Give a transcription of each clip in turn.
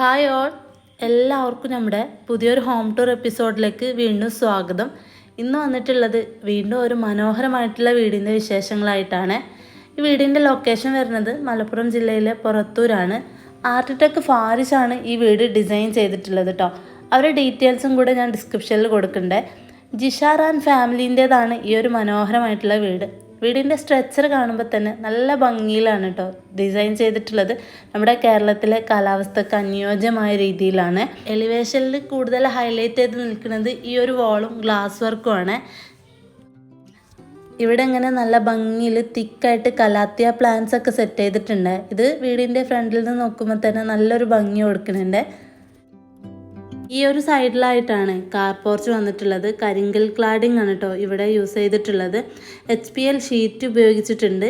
Hi all. എല്ലാവർക്കും നമ്മുടെ പുതിയൊരു ഹോം ടൂർ എപ്പിസോഡിലേക്ക് വീണ്ടും സ്വാഗതം. ഇന്ന് വന്നിട്ടുള്ളത് വീണ്ടും ഒരു മനോഹരമായിട്ടുള്ള വീടിന്റെ വിശേഷങ്ങളായിട്ടാണ്. ഈ വീടിന്റെ ലൊക്കേഷൻ വരുന്നത് മലപ്പുറം ജില്ലയിലെ പുറത്തൂരാണ്. ആർട്ടിടെക് ഫാരിസാണ് ഈ വീട് ഡിസൈൻ ചെയ്തിട്ടുള്ളത് കേട്ടോ അവരുടെ ഡീറ്റെയിൽസും കൂടെ ഞാൻ ഡിസ്ക്രിപ്ഷനിൽ കൊടുക്കണ്ടേ. ജിഷാർ ആൻഡ് ഫാമിലിന്റേതാണ് ഈ ഒരു മനോഹരമായിട്ടുള്ള വീട്. വീടിന്റെ സ്ട്രക്ചർ കാണുമ്പോൾ തന്നെ നല്ല ഭംഗിയിലാണ് കേട്ടോ ഡിസൈൻ ചെയ്തിട്ടുള്ളത്. നമ്മുടെ കേരളത്തിലെ കാലാവസ്ഥക്ക് അനുയോജ്യമായ രീതിയിലാണ്. എലിവേഷനിൽ കൂടുതൽ ഹൈലൈറ്റ് ചെയ്ത് നിൽക്കുന്നത് ഈ ഒരു വാളും ഗ്ലാസ് വർക്കുമാണ് ഇവിടെ ഇങ്ങനെ നല്ല ഭംഗിയിൽ തിക്കായിട്ട് കലാത്തിയ പ്ലാന്റ്സ് ഒക്കെ സെറ്റ് ചെയ്തിട്ടുണ്ട്. ഇത് വീടിന്റെ ഫ്രണ്ടിൽ നിന്ന് നോക്കുമ്പോൾ തന്നെ നല്ലൊരു ഭംഗി കൊടുക്കുന്നുണ്ട്. ഈ ഒരു സൈഡിലായിട്ടാണ് കാർ പോർച്ച് വന്നിട്ടുള്ളത്. കരിങ്കൽ ക്ലാഡിംഗ് ആണ് കേട്ടോ ഇവിടെ യൂസ് ചെയ്തിട്ടുള്ളത്. എച്ച് പി എൽ ഷീറ്റ് ഉപയോഗിച്ചിട്ടുണ്ട്.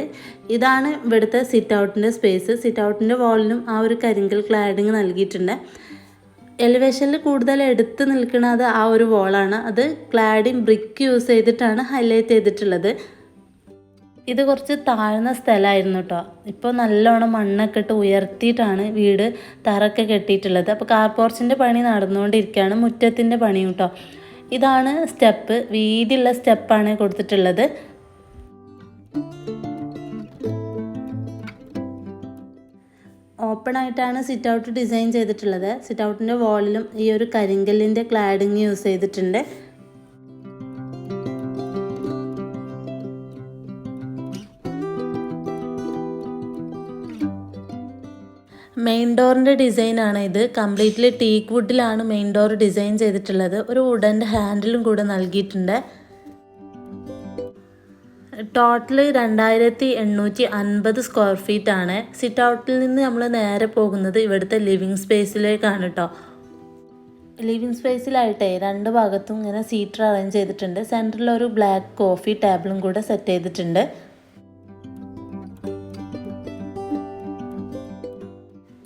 ഇതാണ് ഇവിടുത്തെ സിറ്റ് ഔട്ടിന്റെ സ്പേസ് സിറ്റ് ഔട്ടിന്റെ വാളിനും ആ ഒരു കരിങ്കൽ ക്ലാഡിങ് നൽകിയിട്ടുണ്ട്. എലിവേഷനിൽ കൂടുതൽ എടുത്ത് നിൽക്കുന്നത് ആ ഒരു വാളാണ് അത് ക്ലാഡിങ് ബ്രിക്ക് യൂസ് ചെയ്തിട്ടാണ് ഹൈലൈറ്റ് ചെയ്തിട്ടുള്ളത്. ഇത് കുറച്ച് താഴ്ന്ന സ്ഥലമായിരുന്നു കേട്ടോ ഇപ്പോൾ നല്ലോണം മണ്ണൊക്കെ ഇട്ട് ഉയർത്തിയിട്ടാണ് വീട് തറക്കെ കെട്ടിയിട്ടുള്ളത്. അപ്പോൾ കാർ പോർച്ചിന്റെ പണി നടന്നുകൊണ്ടിരിക്കുകയാണ് മുറ്റത്തിന്റെ പണിയും കേട്ടോ ഇതാണ് സ്റ്റെപ്പ് വീതിയുള്ള സ്റ്റെപ്പാണ് കൊടുത്തിട്ടുള്ളത്. ഓപ്പൺ ആയിട്ടാണ് സിറ്റ് ഔട്ട് ഡിസൈൻ ചെയ്തിട്ടുള്ളത്. സിറ്റ് ഔട്ടിന്റെ വാളിലും ഈ ഒരു കരിങ്കല്ലിന്റെ ക്ലാഡിങ് യൂസ് ചെയ്തിട്ടുണ്ട്. ഡോറിന്റെ ഡിസൈനാണ് ഇത്. കംപ്ലീറ്റ്ലി ടീക്ക് വുഡിലാണ് മെയിൻ ഡോർ ഡിസൈൻ ചെയ്തിട്ടുള്ളത്. ഒരു വുഡന്റെ ഹാൻഡിലും കൂടെ നൽകിയിട്ടുണ്ട്. ടോട്ടൽ രണ്ടായിരത്തി എണ്ണൂറ്റി അൻപത് സ്ക്വയർ ഫീറ്റ് ആണ്. സിറ്റ് ഔട്ടിൽ നിന്ന് നമ്മൾ നേരെ പോകുന്നത് ഇവിടുത്തെ ലിവിങ് സ്പേസിലേക്കാണ് കേട്ടോ ലിവിങ് സ്പേസിലായിട്ടേ രണ്ട് ഭാഗത്തും ഇങ്ങനെ സീറ്റർ അറേഞ്ച് ചെയ്തിട്ടുണ്ട്. സെന്ററിൽ ഒരു ബ്ലാക്ക് കോഫി ടേബിളും കൂടെ സെറ്റ് ചെയ്തിട്ടുണ്ട്.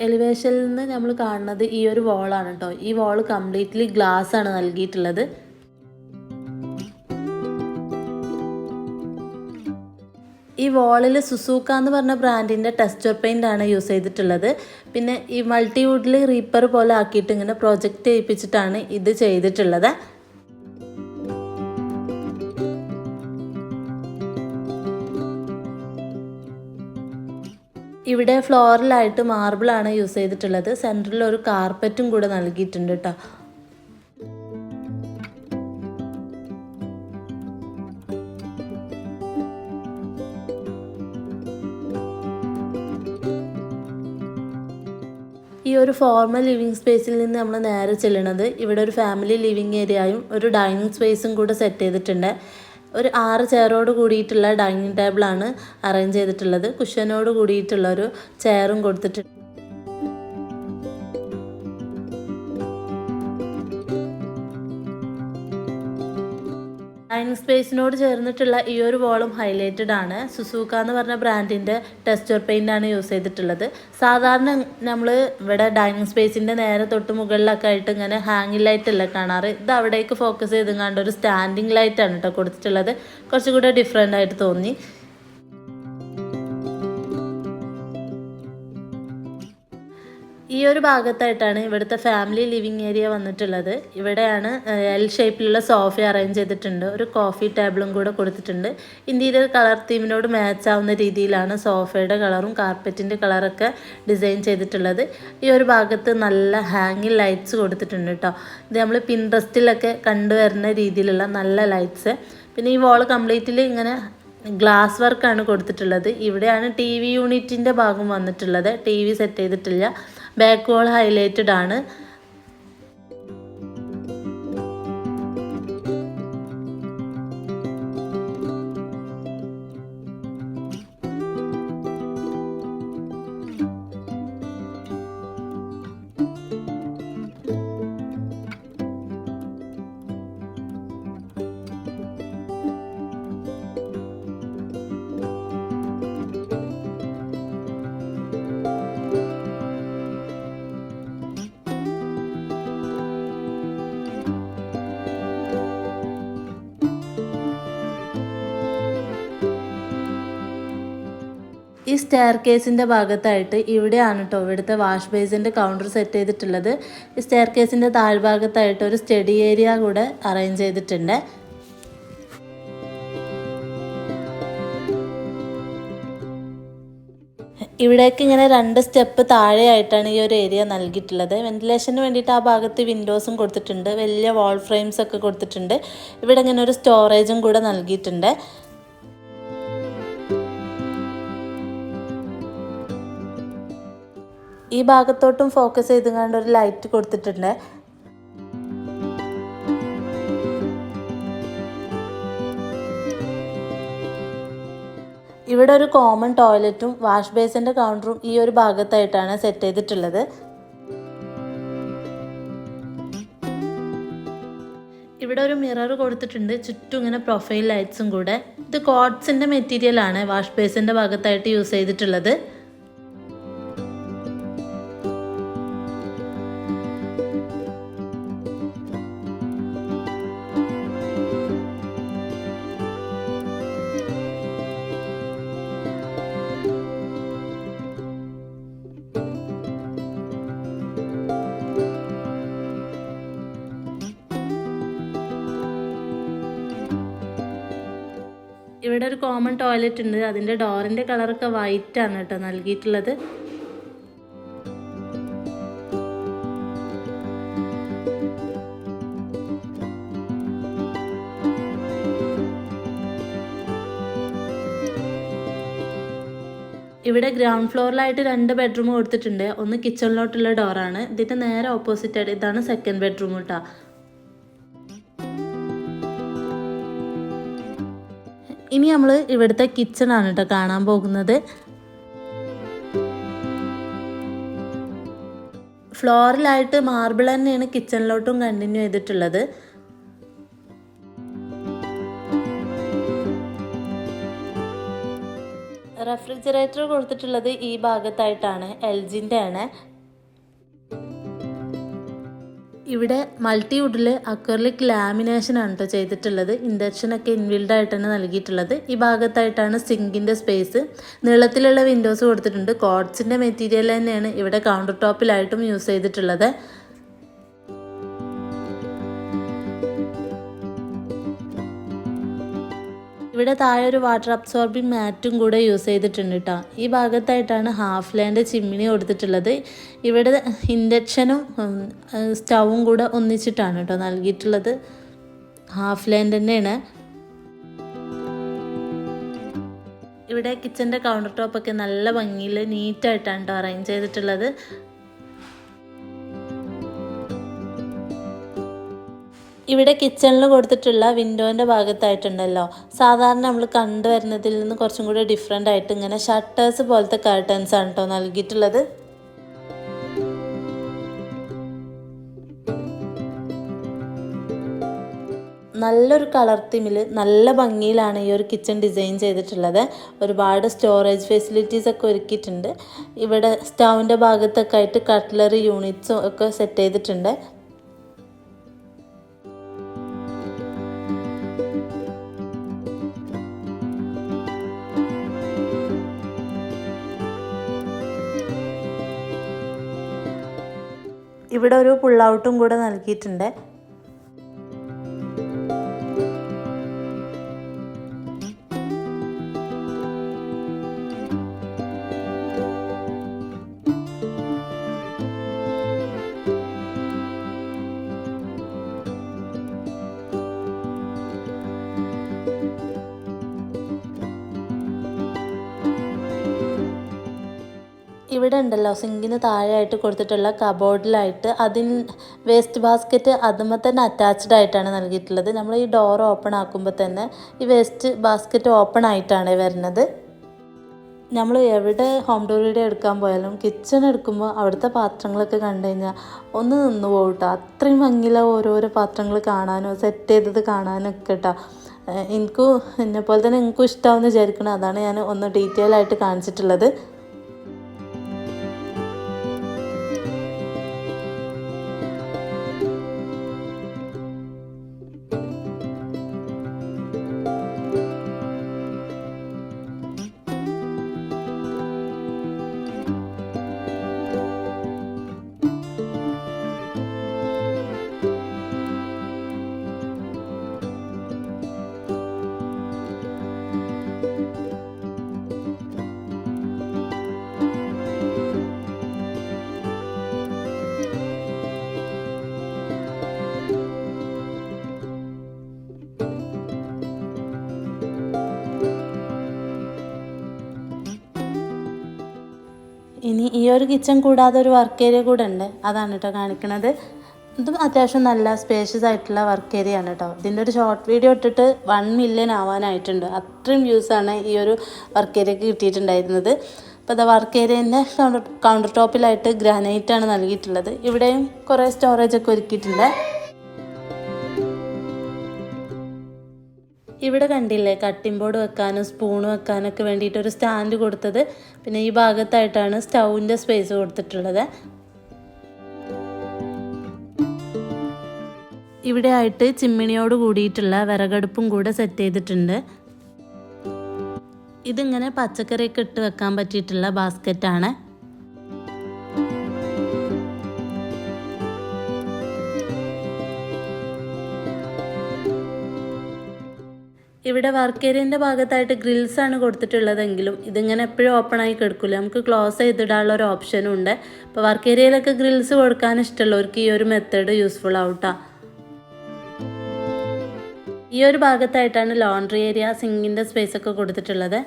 എലിവേഷനിൽ നിന്ന് നമ്മൾ കാണുന്നത് ഈ ഒരു വോളാണ് കേട്ടോ ഈ വാൾ കംപ്ലീറ്റ്ലി ഗ്ലാസ് ആണ് നൽകിയിട്ടുള്ളത്. ഈ വോളിൽ സുസൂക്ക എന്ന് പറഞ്ഞ ബ്രാൻഡിന്റെ ടെക്സ്ചർ പെയിന്റ് ആണ് യൂസ് ചെയ്തിട്ടുള്ളത്. പിന്നെ ഈ മൾട്ടി വുഡിൽ റീപ്പർ പോലെ ആക്കിയിട്ട് ഇങ്ങനെ പ്രൊജക്റ്റ് ചെയ്യിപ്പിച്ചിട്ടാണ് ഇത് ചെയ്തിട്ടുള്ളത്. ഇവിടെ ഫ്ലോറിലായിട്ട് മാർബിളാണ് യൂസ് ചെയ്തിട്ടുള്ളത്. സെന്ററിൽ ഒരു കാർപ്പറ്റും കൂടെ നൽകിയിട്ടുണ്ട് കേട്ടോ. ഈ ഒരു ഫോർമൽ ലിവിങ് സ്പേസിൽ നിന്ന് നമ്മൾ നേരെ ചെല്ലണത് ഇവിടെ ഒരു ഫാമിലി ലിവിങ് ഏരിയയും ഒരു ഡൈനിങ് സ്പേസും കൂടെ സെറ്റ് ചെയ്തിട്ടുണ്ട്. ഒരു ആറ് ചെയറോട് കൂടിയിട്ടുള്ള ഡൈനിങ് ടേബിളാണ് അറേഞ്ച് ചെയ്തിട്ടുള്ളത്. കുഷനോട് കൂടിയിട്ടുള്ള ഒരു ചെയറും കൊടുത്തിട്ടുണ്ട്. ഡൈനിങ് സ്പേസിനോട് ചേർന്നിട്ടുള്ള ഈ ഒരു വോളും ഹൈലൈറ്റഡ് ആണ്. സുസൂക്ക എന്ന് പറഞ്ഞ ബ്രാൻഡിന്റെ ടെക്സ്ചർ ആണ് യൂസ് ചെയ്തിട്ടുള്ളത്. സാധാരണ നമ്മൾ ഇവിടെ ഡൈനിങ് സ്പേസിന്റെ നേരെ തൊട്ട് മുകളിലൊക്കെ ആയിട്ട് ഇങ്ങനെ ഹാങ്ങിങ് ലൈറ്റ് അല്ല കാണാറ്? ഇത് അവിടേക്ക് ഫോക്കസ് ചെയ്തും കണ്ട ഒരു സ്റ്റാൻഡിങ് ലൈറ്റാണ് കേട്ടോ കൊടുത്തിട്ടുള്ളത്. കുറച്ചുകൂടെ ഡിഫറെന്റ് ആയിട്ട് തോന്നി. ഈ ഒരു ഭാഗത്തായിട്ടാണ് ഇവിടുത്തെ ഫാമിലി ലിവിങ് ഏരിയ വന്നിട്ടുള്ളത്. ഇവിടെയാണ് എൽ ഷേപ്പിലുള്ള സോഫ അറേഞ്ച് ചെയ്തിട്ടുണ്ട്. ഒരു കോഫി ടേബിളും കൂടെ കൊടുത്തിട്ടുണ്ട്. ഇന്റീരിയർ കളർ തീമിനോട് മാച്ച് ആവുന്ന രീതിയിലാണ് സോഫയുടെ കളറും കാർപ്പറ്റിന്റെ കളറൊക്കെ ഡിസൈൻ ചെയ്തിട്ടുള്ളത്. ഈ ഒരു ഭാഗത്ത് നല്ല ഹാങ്ങിങ് ലൈറ്റ്സ് കൊടുത്തിട്ടുണ്ട് കേട്ടോ ഇത് നമ്മൾ പിൻട്രസ്റ്റിലൊക്കെ കണ്ടുവരുന്ന രീതിയിലുള്ള നല്ല ലൈറ്റ്സ് പിന്നെ ഈ വാൾ കംപ്ലീറ്റിൽ ഇങ്ങനെ ഗ്ലാസ് വർക്കാണ് കൊടുത്തിട്ടുള്ളത്. ഇവിടെയാണ് ടി വി യൂണിറ്റിന്റെ ഭാഗം വന്നിട്ടുള്ളത്. ടി വി സെറ്റ് ചെയ്തിട്ടില്ല. ബാക്ക് വാൾ ഹൈലൈറ്റഡ് ആണ്. ഈ സ്റ്റെയർ കേസിന്റെ ഭാഗത്തായിട്ട് ഇവിടെയാണ് കേട്ടോ ഇവിടുത്തെ വാഷ് ബേസിന്റെ കൗണ്ടർ സെറ്റ് ചെയ്തിട്ടുള്ളത്. ഈ സ്റ്റെയർ കേസിന്റെ താഴ്ഭാഗത്തായിട്ട് ഒരു സ്റ്റഡി ഏരിയ കൂടെ അറേഞ്ച് ചെയ്തിട്ടുണ്ട്. ഇവിടേക്ക് ഇങ്ങനെ രണ്ട് സ്റ്റെപ്പ് താഴെയായിട്ടാണ് ഈ ഒരു ഏരിയ നൽകിയിട്ടുള്ളത്. വെന്റിലേഷന് വേണ്ടിയിട്ട് ആ ഭാഗത്ത് വിൻഡോസും കൊടുത്തിട്ടുണ്ട്. വലിയ വാൾ ഫ്രെയിംസ് ഒക്കെ കൊടുത്തിട്ടുണ്ട്. ഇവിടെ ഇങ്ങനെ ഒരു സ്റ്റോറേജും കൂടെ നൽകിയിട്ടുണ്ട്. ഈ ഭാഗത്തോട്ടും ഫോക്കസ് ചെയ്ത് കണ്ട് ഒരു ലൈറ്റ് കൊടുത്തിട്ടുണ്ട്. ഇവിടെ ഒരു കോമൺ ടോയ്ലറ്റും വാഷ് ബേസിന്റെ കൗണ്ടറും ഈ ഒരു ഭാഗത്തായിട്ടാണ് സെറ്റ് ചെയ്തിട്ടുള്ളത്. ഇവിടെ ഒരു മിറർ കൊടുത്തിട്ടുണ്ട്. ചുറ്റും ഇങ്ങനെ പ്രൊഫൈൽ ലൈറ്റ്സും കൂടെ. ഇത് കോട്ട്സിന്റെ മെറ്റീരിയലാണ് വാഷ് ബേസിന്റെ ഭാഗത്തായിട്ട് യൂസ് ചെയ്തിട്ടുള്ളത്. ഇവിടെ ഒരു കോമൺ ടോയ്ലറ്റ് ഉണ്ട്. അതിന്റെ ഡോറിന്റെ കളറൊക്കെ വൈറ്റ് ആണ് കേട്ടോ നൽകിയിട്ടുള്ളത്. ഇവിടെ ഗ്രൗണ്ട് ഫ്ലോറിലായിട്ട് രണ്ട് ബെഡ്റൂം കൊടുത്തിട്ടുണ്ട്. ഒന്ന് കിച്ചണിലോട്ടുള്ള ഡോറാണ് ഇതിന്റെ നേരെ ഓപ്പോസിറ്റ് ആയിട്ട് ഇതാണ് സെക്കൻഡ് ബെഡ്റൂം കേട്ടോ ഇനി നമ്മൾ ഇവിടുത്തെ ആണ് കേട്ടോ കാണാൻ പോകുന്നത്. ഫ്ലോറിലായിട്ട് മാർബിൾ തന്നെയാണ് കിച്ചണിലോട്ടും കണ്ടിന്യൂ ചെയ്തിട്ടുള്ളത്. റെഫ്രിജറേറ്റർ കൊടുത്തിട്ടുള്ളത് ഈ ഭാഗത്തായിട്ടാണ് എൽ ജിന്റെ ആണ് ഇവിടെ മൾട്ടി വുഡിൽ അക്രലിക് ലാമിനേഷൻ ആണ് കേട്ടോ ചെയ്തിട്ടുള്ളത്. ഇൻഡക്ഷനൊക്കെ ഇൻവിൽഡ് ആയിട്ട് തന്നെ നൽകിയിട്ടുള്ളത്. ഈ ഭാഗത്തായിട്ടാണ് സിങ്കിന്റെ സ്പേസ് നീളത്തിലുള്ള വിൻഡോസ് കൊടുത്തിട്ടുണ്ട്. കോഡ്സിന്റെ മെറ്റീരിയൽ തന്നെയാണ് ഇവിടെ കൗണ്ടർ ടോപ്പിലായിട്ടും യൂസ് ചെയ്തിട്ടുള്ളത്. ഇവിടെ താഴെ ഒരു വാട്ടർ അബ്സോർബിംഗ് മാറ്റും കൂടെ യൂസ് ചെയ്തിട്ടുണ്ട് കേട്ടോ ഈ ഭാഗത്തായിട്ടാണ് ഹാഫ് ലാൻഡ് ചിമ്മിണി കൊടുത്തിട്ടുള്ളത്. ഇവിടെ ഇൻഡക്ഷനും സ്റ്റൗവും കൂടെ ഒന്നിച്ചിട്ടാണ് കേട്ടോ നൽകിയിട്ടുള്ളത്. ഹാഫ് ലാൻഡ് തന്നെയാണ്. ഇവിടെ കിച്ചന്റെ കൗണ്ടർ ടോപ്പൊക്കെ നല്ല ഭംഗിയിൽ നീറ്റായിട്ടാണ് കേട്ടോ അറേഞ്ച് ചെയ്തിട്ടുള്ളത്. ഇവിടെ കിച്ചണിൽ കൊടുത്തിട്ടുള്ള വിൻഡോന്റെ ഭാഗത്തായിട്ടുണ്ടല്ലോ. സാധാരണ നമ്മൾ കണ്ടുവരുന്നതിൽ നിന്ന് കുറച്ചും കൂടി ഡിഫറെന്റ് ആയിട്ട് ഇങ്ങനെ ഷട്ടേഴ്സ് പോലത്തെ കർട്ടൻസ് ആണ് കേട്ടോ നൽകിയിട്ടുള്ളത്. നല്ലൊരു കളർ തീമിൽ നല്ല ഭംഗിയിലാണ് ഈ ഒരു കിച്ചൺ ഡിസൈൻ ചെയ്തിട്ടുള്ളത്. ഒരുപാട് സ്റ്റോറേജ് ഫെസിലിറ്റീസ് ഒക്കെ ഒരുക്കിയിട്ടുണ്ട്. ഇവിടെ സ്റ്റൗവിന്റെ ഭാഗത്തൊക്കെ ആയിട്ട് കട്ട്ലറി യൂണിറ്റ്സും ഒക്കെ സെറ്റ് ചെയ്തിട്ടുണ്ട്. ഇവിടെ ഒരു പുള്ളൗട്ടും കൂടെ നൽകിയിട്ടുണ്ട്. ഇവിടെ ഉണ്ടല്ലോ സിങ്കിന് താഴെയായിട്ട് കൊടുത്തിട്ടുള്ള കബോർഡിലായിട്ട് അതിൽ വേസ്റ്റ് ബാസ്ക്കറ്റ് അതുമ്പോൾ തന്നെ അറ്റാച്ച്ഡ് ആയിട്ടാണ് നൽകിയിട്ടുള്ളത്. നമ്മൾ ഈ ഡോർ ഓപ്പൺ ആക്കുമ്പോൾ തന്നെ ഈ വേസ്റ്റ് ബാസ്ക്കറ്റ് ഓപ്പൺ ആയിട്ടാണ് വരുന്നത്. നമ്മൾ എവിടെ ഹോം ഡെലിവറി എടുക്കാൻ പോയാലും കിച്ചൺ എടുക്കുമ്പോൾ അവിടുത്തെ പാത്രങ്ങളൊക്കെ കണ്ടു കഴിഞ്ഞാൽ ഒന്ന് നിന്ന് പോകും കേട്ടോ അത്രയും ഭംഗിയില ഓരോരോ പാത്രങ്ങൾ കാണാനോ സെറ്റ് ചെയ്തത് കാണാനോ ഒക്കെ കേട്ടോ എനിക്കും എന്നെപ്പോലെ പോലെ തന്നെ എനിക്കും ഇഷ്ടമാവുന്ന വിചാരിക്കണം അതാണ് ഞാൻ ഒന്ന് ഡീറ്റെയിൽ ആയിട്ട് കാണിച്ചിട്ടുള്ളത്. ഒരു കിച്ചൺ കൂടാതെ ഒരു വർക്ക് ഏരിയ കൂടെ ഉണ്ട്. അതാണ് കേട്ടോ കാണിക്കുന്നത് ഇതും അത്യാവശ്യം നല്ല സ്പേഷ്യസ് ആയിട്ടുള്ള വർക്ക് ഏരിയ ആണ് കേട്ടോ ഇതിന്റെ ഒരു ഷോർട്ട് വീഡിയോ ഇട്ടിട്ട് വൺ മില്യൺ ആവാനായിട്ടുണ്ട്. അത്രയും വ്യൂസാണ് ഈ ഒരു വർക്ക് ഏരിയക്ക് കിട്ടിയിട്ടുണ്ടായിരുന്നത്. അപ്പോൾ അത് വർക്ക് ഏരിയന്റെ കൗണ്ടർ കൗണ്ടർ ടോപ്പിലായിട്ട് ഗ്രാനൈറ്റാണ് നൽകിയിട്ടുള്ളത്. ഇവിടെയും കുറേ സ്റ്റോറേജൊക്കെ ഒരുക്കിയിട്ടുണ്ട്. ഇവിടെ കണ്ടില്ലേ കട്ടിംഗ് ബോർഡ് വെക്കാനും സ്പൂൺ വെക്കാനൊക്കെ വേണ്ടിയിട്ട് ഒരു സ്റ്റാൻഡ് കൊടുത്തത്. പിന്നെ ഈ ഭാഗത്തായിട്ടാണ് സ്റ്റൗവിന്റെ സ്പേസ് കൊടുത്തിട്ടുള്ളത്. ഇവിടെ ആയിട്ട് ചിമ്മിണിയോട് കൂടിയിട്ടുള്ള വിറകടുപ്പും കൂടെ സെറ്റ് ചെയ്തിട്ടുണ്ട്. ഇതിങ്ങനെ പച്ചക്കറിയൊക്കെ ഇട്ട് വെക്കാൻ പറ്റിയിട്ടുള്ള ബാസ്ക്കറ്റാണ് ഇവിടെ വർക്ക് ഏരിയന്റെ ഭാഗത്തായിട്ട് ഗ്രിൽസ് ആണ് കൊടുത്തിട്ടുള്ളതെങ്കിലും ഇതിങ്ങനെ എപ്പോഴും ഓപ്പൺ ആയി കിടക്കില്ല നമുക്ക് ക്ലോസ് ചെയ്തിടാനുള്ള ഒരു ഓപ്ഷനും ഉണ്ട് അപ്പോൾ വർക്ക് ഏരിയയിലൊക്കെ ഗ്രിൽസ് കൊടുക്കാൻ ഇഷ്ടമുള്ളവർക്ക് ഈ ഒരു മെത്തേഡ് യൂസ്ഫുൾ ആവട്ടാ. ഈ ഒരു ഭാഗത്തായിട്ടാണ് ലോണ്ടറി ഏരിയ സിങ്കിന്റെ സ്പേസ് ഒക്കെ കൊടുത്തിട്ടുള്ളത്.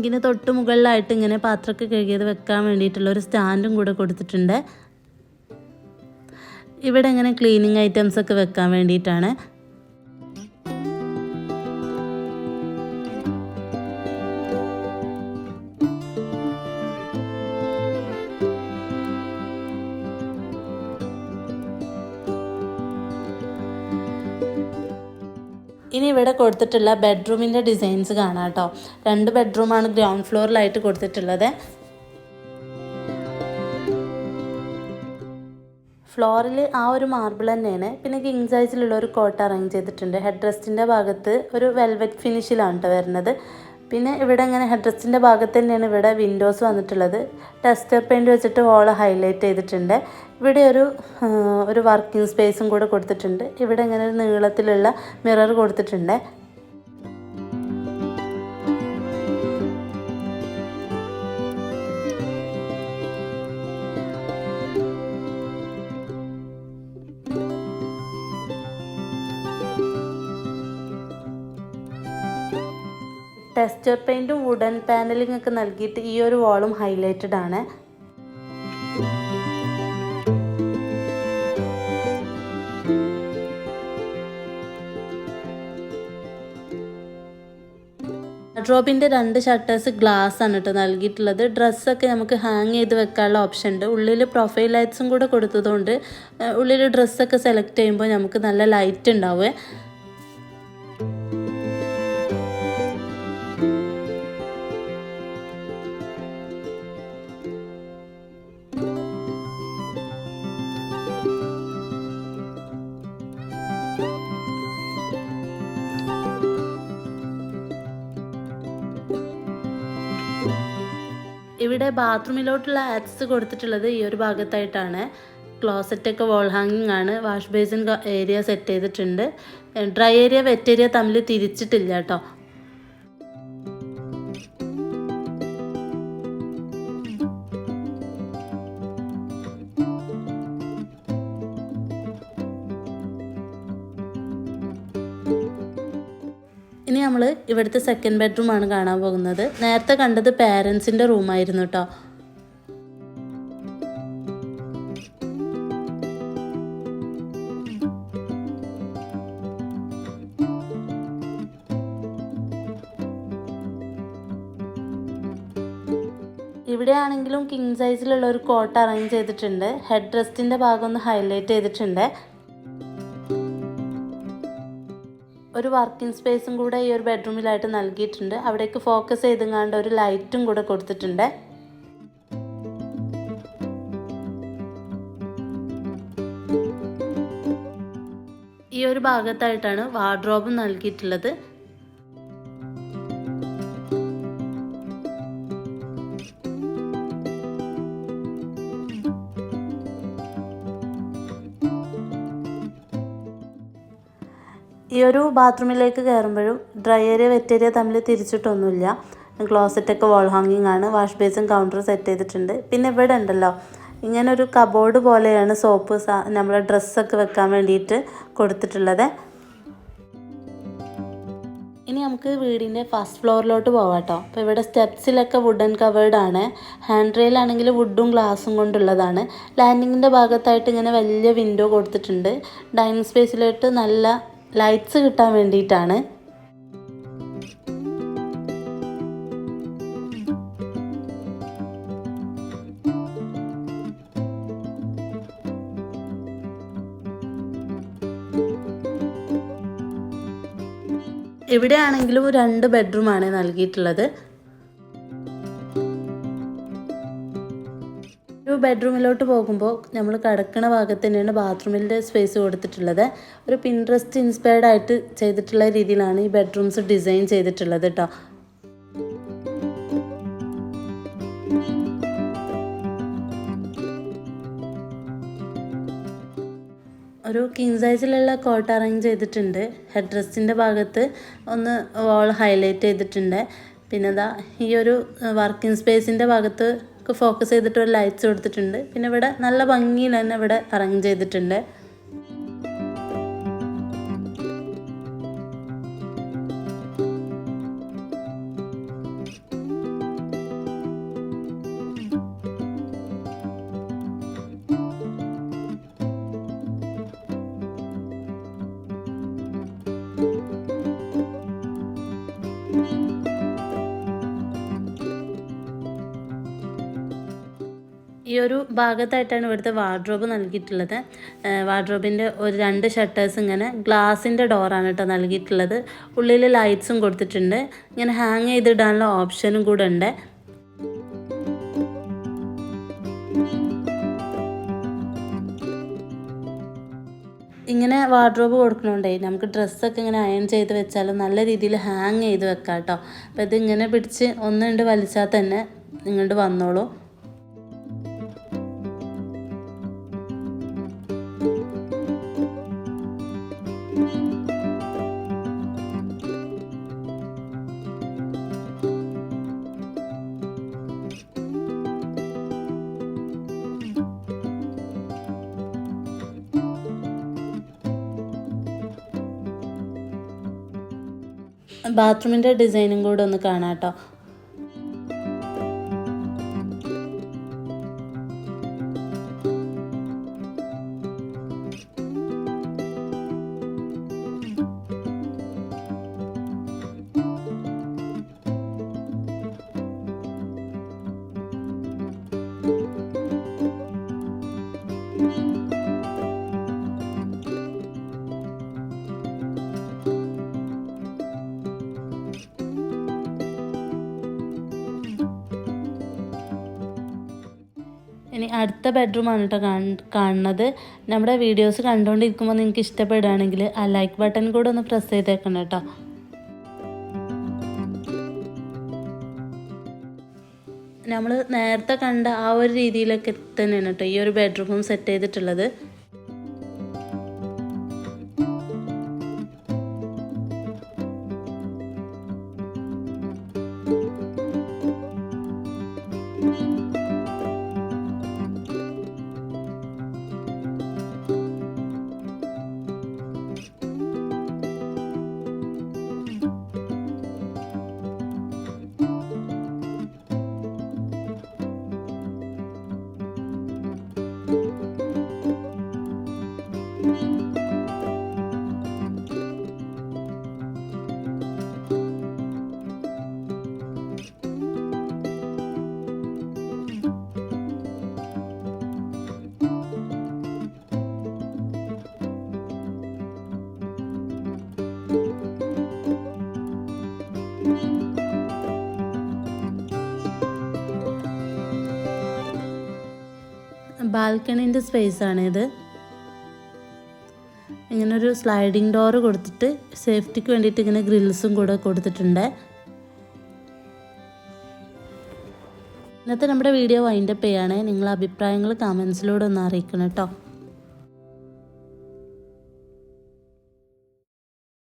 സിങ്കിന് തൊട്ട് മുകളിലായിട്ട് ഇങ്ങനെ പാത്രമൊക്കെ കഴുകിയത് വെക്കാൻ വേണ്ടിയിട്ടുള്ള ഒരു സ്റ്റാൻഡും കൂടെ കൊടുത്തിട്ടുണ്ട്. ഇവിടെ ഇങ്ങനെ ക്ലീനിങ് ഐറ്റംസ് ഒക്കെ വെക്കാൻ വേണ്ടിയിട്ടാണ്. ഇവിടെ കൊടുത്തിട്ടുള്ള ബെഡ്റൂമിന്റെ ഡിസൈൻസ് കാണാം കേട്ടോ. രണ്ട് ബെഡ്റൂമാണ് ഗ്രൗണ്ട് ഫ്ലോറിലായിട്ട് കൊടുത്തിട്ടുള്ളത്. ഫ്ലോറിൽ ആ ഒരു മാർബിൾ തന്നെയാണ്. പിന്നെ കിങ് സൈസിലുള്ള ഒരു കോട്ട് അറേഞ്ച് ചെയ്തിട്ടുണ്ട്. ഹെഡ് റെസ്റ്റിന്റെ ഭാഗത്ത് ഒരു വെൽവെറ്റ് ഫിനിഷിലാണ് കേട്ടോ വരുന്നത്. പിന്നെ ഇവിടെ ഇങ്ങനെ ഹെഡ് റെസ്റ്റിന്റെ ഭാഗത്ത് തന്നെയാണ് ഇവിടെ വിൻഡോസ് വന്നിട്ടുള്ളത്. ടെസ്റ്റർ പെയിന്റ് വെച്ചിട്ട് വോൾ ഹൈലൈറ്റ് ചെയ്തിട്ടുണ്ട്. ഇവിടെ ഒരു ഒരു വർക്കിംഗ് സ്പേസും കൂടെ കൊടുത്തിട്ടുണ്ട്. ഇവിടെ ഇങ്ങനെ ഒരു നീളത്തിലുള്ള മിറർ കൊടുത്തിട്ടുണ്ട്. ടെസ്റ്റർ പെയിന്റും വുഡൻ പാനലിംഗ് ഒക്കെ നൽകിയിട്ട് ഈ ഒരു വാളും ഹൈലൈറ്റഡ് ആണ്. ഡ്രോബിന്റെ രണ്ട് ഷട്ടേഴ്സ് ഗ്ലാസ് ആണ് കേട്ടോ നൽകിയിട്ടുള്ളത്. ഡ്രസ്സൊക്കെ നമുക്ക് ഹാങ് ചെയ്ത് വെക്കാനുള്ള ഓപ്ഷൻ ഉണ്ട്. ഉള്ളിൽ പ്രൊഫൈൽ ലൈറ്റ്സും കൂടെ കൊടുത്തതുകൊണ്ട് ഉള്ളിൽ ഡ്രസ്സൊക്കെ സെലക്ട് ചെയ്യുമ്പോൾ നമുക്ക് നല്ല ലൈറ്റ് ഉണ്ടാവുമേ ഇവിടെ ബാത്റൂമിലോട്ടുള്ള ആക്സസ് കൊടുത്തിട്ടുള്ളത് ഈ ഒരു ഭാഗത്തായിട്ടാണ്. ക്ലോസറ്റൊക്കെ വാൾ ഹാങ്ങിങ് ആണ്. വാഷ് ബേസിൻ ഏരിയ സെറ്റ് ചെയ്തിട്ടുണ്ട്. ഡ്രൈ ഏരിയ വെറ്റ് ഏരിയ തമ്മിൽ തിരിച്ചിട്ടില്ല കേട്ടോ. ഇവിടുത്തെ സെക്കൻഡ് ബെഡ്റൂം ആണ് കാണാൻ പോകുന്നത്. നേരത്തെ കണ്ടത് പേരൻസിന്റെ റൂമായിരുന്നു കേട്ടോ ഇവിടെയാണെങ്കിലും കിങ് സൈസിലുള്ള ഒരു കോട്ട് അറേഞ്ച് ചെയ്തിട്ടുണ്ട്. ഹെഡ് റെസ്റ്റിന്റെ ഭാഗം ഒന്ന് ഹൈലൈറ്റ് ചെയ്തിട്ടുണ്ട്. ഒരു വർക്കിംഗ് സ്പേസും കൂടെ ഈ ഒരു ബെഡ്റൂമിലായിട്ട് നൽകിയിട്ടുണ്ട്. അവിടേക്ക് ഫോക്കസ് ചെയ്തുങ്ങാണ്ട് ഒരു ലൈറ്റും കൂടെ കൊടുത്തിട്ടുണ്ട്. ഈ ഒരു ഭാഗത്തായിട്ടാണ് വാർഡ്രോബ് നൽകിയിട്ടുള്ളത്. ഈ ഒരു ബാത്റൂമിലേക്ക് കയറുമ്പോഴും ഡ്രൈ ഏരിയ വെറ്റ് ഏരിയ തമ്മിൽ തിരിച്ചിട്ടൊന്നുമില്ല. ക്ലോസറ്റൊക്കെ വാൾ ഹാങ്ങിങ് ആണ്. വാഷ് ബേസും കൗണ്ടർ സെറ്റ് ചെയ്തിട്ടുണ്ട്. പിന്നെ ഇവിടെ ഉണ്ടല്ലോ. ഇങ്ങനെ ഒരു കബോർഡ് പോലെയാണ് സോപ്പ് നമ്മളെ ഡ്രസ്സൊക്കെ വെക്കാൻ വേണ്ടിയിട്ട് കൊടുത്തിട്ടുള്ളത്. ഇനി നമുക്ക് വീടിന്റെ ഫസ്റ്റ് ഫ്ലോറിലോട്ട് പോകാം കേട്ടോ അപ്പോൾ ഇവിടെ സ്റ്റെപ്സിലൊക്കെ വുഡൻ കവേർഡ് ആണ്. ഹാൻഡ് റെയിൽ ആണെങ്കിൽ വുഡും ഗ്ലാസും കൊണ്ടുള്ളതാണ്. ലാൻഡിങ്ങിന്റെ ഭാഗത്തായിട്ട് ഇങ്ങനെ വലിയ വിൻഡോ കൊടുത്തിട്ടുണ്ട്. ഡൈനിങ് സ്പേസിലോട്ട് നല്ല ലൈറ്റ്സ് കിട്ടാൻ വേണ്ടിയിട്ടാണ്. എവിടെയാണെങ്കിലും രണ്ട് ബെഡ്റൂമാണ് നൽകിയിട്ടുള്ളത്. ബെഡ്റൂമിലോട്ട് പോകുമ്പോൾ നമ്മൾ കിടക്കുന്ന ഭാഗത്ത് തന്നെയാണ് ബാത്റൂമിന്റെ സ്പേസ് കൊടുത്തിട്ടുള്ളത്. ഒരു പിൻട്രസ്റ്റ് ഇൻസ്പയർഡ് ആയിട്ട് ചെയ്തിട്ടുള്ള രീതിയിലാണ് ഈ ബെഡ്റൂംസ് ഡിസൈൻ ചെയ്തിട്ടുള്ളത് കേട്ടോ ഒരു കിങ് സൈസിലുള്ള കോട്ട് അറേഞ്ച് ചെയ്തിട്ടുണ്ട്. ഹെഡ് ഡ്രസ്സിന്റെ ഭാഗത്ത് ഒന്ന് വാൾ ഹൈലൈറ്റ് ചെയ്തിട്ടുണ്ട്. പിന്നെ ഈ ഒരു വർക്കിംഗ് സ്പേസിന്റെ ഭാഗത്ത് ഫോക്കസ് ചെയ്തിട്ട് ഒരു ലൈറ്റ്സ് കൊടുത്തിട്ടുണ്ട്. പിന്നെ ഇവിടെ നല്ല ഭംഗിയിൽ തന്നെ ഇവിടെ അറേഞ്ച് ചെയ്തിട്ടുണ്ട്. ഈ ഒരു ഭാഗത്തായിട്ടാണ് ഇവിടുത്തെ വാർഡ്രോബ് നൽകിയിട്ടുള്ളത്. വാർഡ്രോബിന്റെ ഒരു രണ്ട് ഷട്ടേഴ്സ് ഇങ്ങനെ ഗ്ലാസിന്റെ ഡോറാണ് കേട്ടോ നൽകിയിട്ടുള്ളത്. ഉള്ളിൽ ലൈറ്റ്സും കൊടുത്തിട്ടുണ്ട്. ഇങ്ങനെ ഹാങ് ചെയ്തിടാനുള്ള ഓപ്ഷനും കൂടെ ഉണ്ട്. ഇങ്ങനെ വാർഡ്രോബ് കൊടുക്കണോണ്ടേ നമുക്ക് ഡ്രസ്സൊക്കെ ഇങ്ങനെ അയൺ ചെയ്ത് വെച്ചാലും നല്ല രീതിയിൽ ഹാങ് ചെയ്ത് വെക്കാം കേട്ടോ അപ്പോൾ ഇതിങ്ങനെ പിടിച്ച് ഒന്നുണ്ട് വലിച്ചാൽ തന്നെ ഇങ്ങോട്ട് വന്നോളൂ. ബാത്റൂമിന്റെ ഡിസൈനും കൂടെ ഒന്ന് കാണാം കേട്ടോ. അടുത്ത ബെഡ്റൂമാണ് കേട്ടോ കാണുന്നത്. നമ്മുടെ വീഡിയോസ് കണ്ടുകൊണ്ടിരിക്കുമ്പോൾ നിങ്ങൾക്ക് ഇഷ്ടപ്പെടുകയാണെങ്കിൽ ആ ലൈക്ക് ബട്ടൺ കൂടെ ഒന്ന് പ്രസ് ചെയ്തേക്കണം കേട്ടോ നമ്മൾ നേരത്തെ കണ്ട ആ ഒരു രീതിയിലൊക്കെ തന്നെയാണ് കേട്ടോ ഈ ഒരു ബെഡ്റൂമും സെറ്റ് ചെയ്തിട്ടുള്ളത്. ബാൽക്കണീന്റെ സ്പേസാണ് ഇത് ഇങ്ങനൊരു സ്ലൈഡിങ് ഡോറ് കൊടുത്തിട്ട് സേഫ്റ്റിക്ക് വേണ്ടിയിട്ട് ഇങ്ങനെ ഗ്രിൽസും കൂടെ കൊടുത്തിട്ടുണ്ട്. ഇന്നത്തെ നമ്മുടെ വീഡിയോ വൈൻഡപ്പ് ചെയ്യാണ്. നിങ്ങളെ അഭിപ്രായങ്ങൾ കമൻസിലൂടെ ഒന്ന് അറിയിക്കണം കേട്ടോ